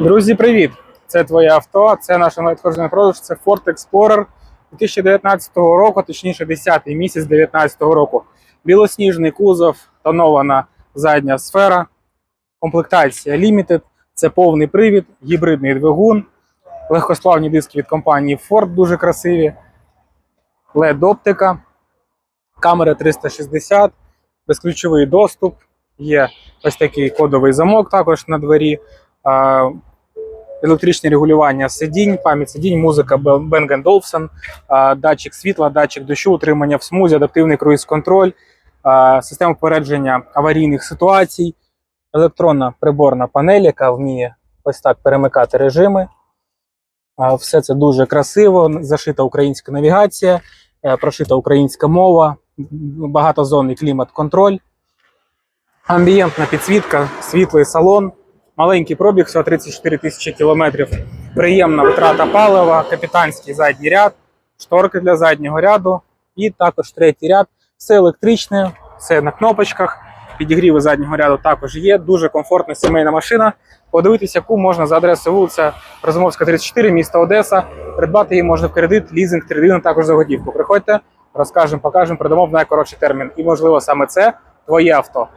Друзі, привіт! Це твоє авто, це наше надходжений продаж, це Ford Explorer 2019 року, точніше 10-й місяць 2019 року. Білосніжний кузов, тонована задня сфера, комплектація Limited, це повний привід, гібридний двигун, легкосплавні диски від компанії Ford дуже красиві, LED-оптика, камера 360, безключовий доступ, є ось такий кодовий замок також на двері. Електричне регулювання сидінь, пам'ять сидінь, музика Bang Olufsen, датчик світла, датчик дощу, утримання в смузі, адаптивний круїз-контроль, система попередження аварійних ситуацій, електронна приборна панель, яка вміє ось так перемикати режими. Все це дуже красиво, зашита українська навігація, е, прошита українська мова, багатозонний клімат-контроль, амбієнтна підсвітка, світлий салон. Маленький пробіг, всього 34 тисячі кілометрів. Приємна витрата палива, капітанський задній ряд, шторки для заднього ряду і також третій ряд. Все електричне, все на кнопочках. Підігріви заднього ряду також є. Дуже комфортна сімейна машина. Подивитись, яку можна за адресою вулиця Розумовська, 34, місто Одеса. Придбати її можна в кредит, лізинг, трейдинг, також за готівку. Приходьте, розкажемо, покажемо, продамо в найкоротший термін. І можливо саме це твоє авто.